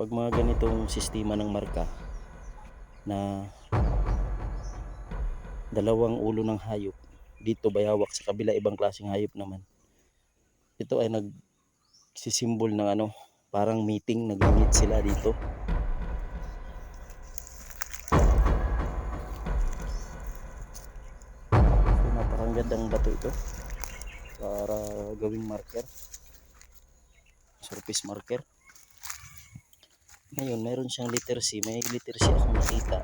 pag mga ganitong sistema ng marka na dalawang ulo ng hayop dito bayawak sa kabila? Ibang klaseng hayop naman. Ito ay nagsisimbol ng ano parang meeting nag-meet sila dito. So napakagandang bato ito para gawing marker. Surface marker ngayon meron siyang letter C may letter C akong nakita.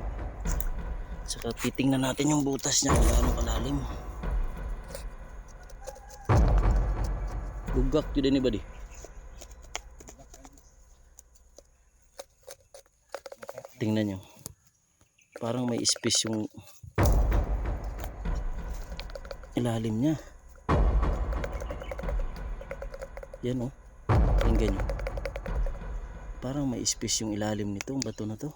Saka titingnan natin yung butas niya kung gaano kalalim. Lugak yun din ba di tingnan nyo parang may space yung ilalim niya. Yan oh. Tingnan nyo parang may space yung ilalim nitong bato na to.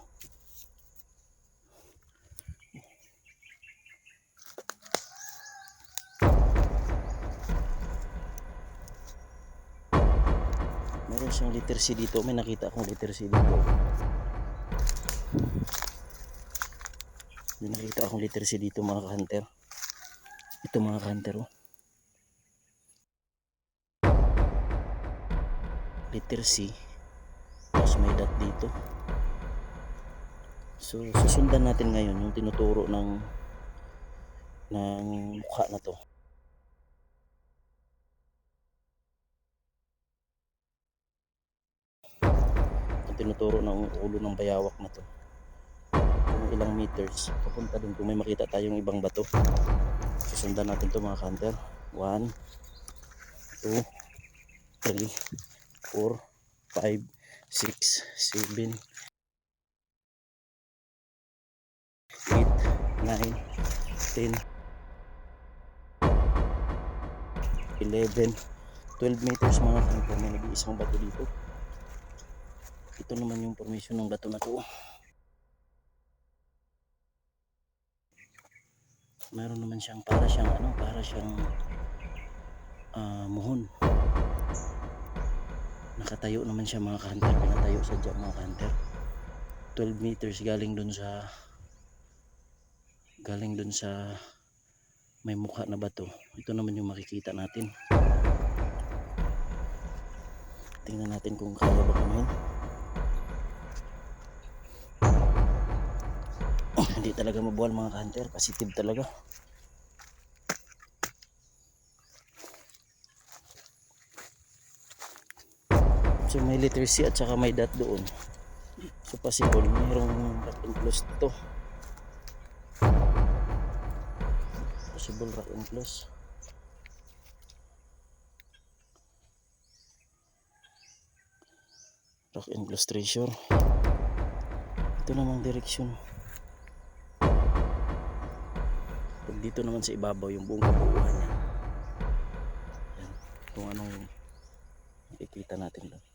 Meron siyang letter C dito. May nakita akong letter C dito. May nakita akong letter C dito mga hunter ito mga hunter oh. Letter tapos may dot dito. So susundan natin ngayon yung tinuturo ng ng mukha na to. Yung tinuturo ng ulo ng bayawak na to. Kung ilang meters papunta dun kung may makita tayong ibang bato. Susundan natin to mga hunter 1 2 3 4 5 6 7 8 9 10 11 12 meters mga hunter may nag-iisang bato dito. Ito naman yung formation ng bato na to. Meron naman siyang para siyang ano para siyang ah, muhon nakatayo naman siya mga hunter pinatayo sa dyan mga hunter 12 meters galing dun sa galing dun sa may mukha na bato. Ito naman yung makikita natin. Tingnan natin kung kaya ba kumain hindi talaga mabuwal mga hunter positive talaga so may letter C at saka may dot doon. So possible mayroong rock and close dito. Possible rock and close rock and close treasure. Ito namang direksyon. Pag dito naman sa ibabaw yung buong kabuuan niya. Yan kung anong makikita natin doon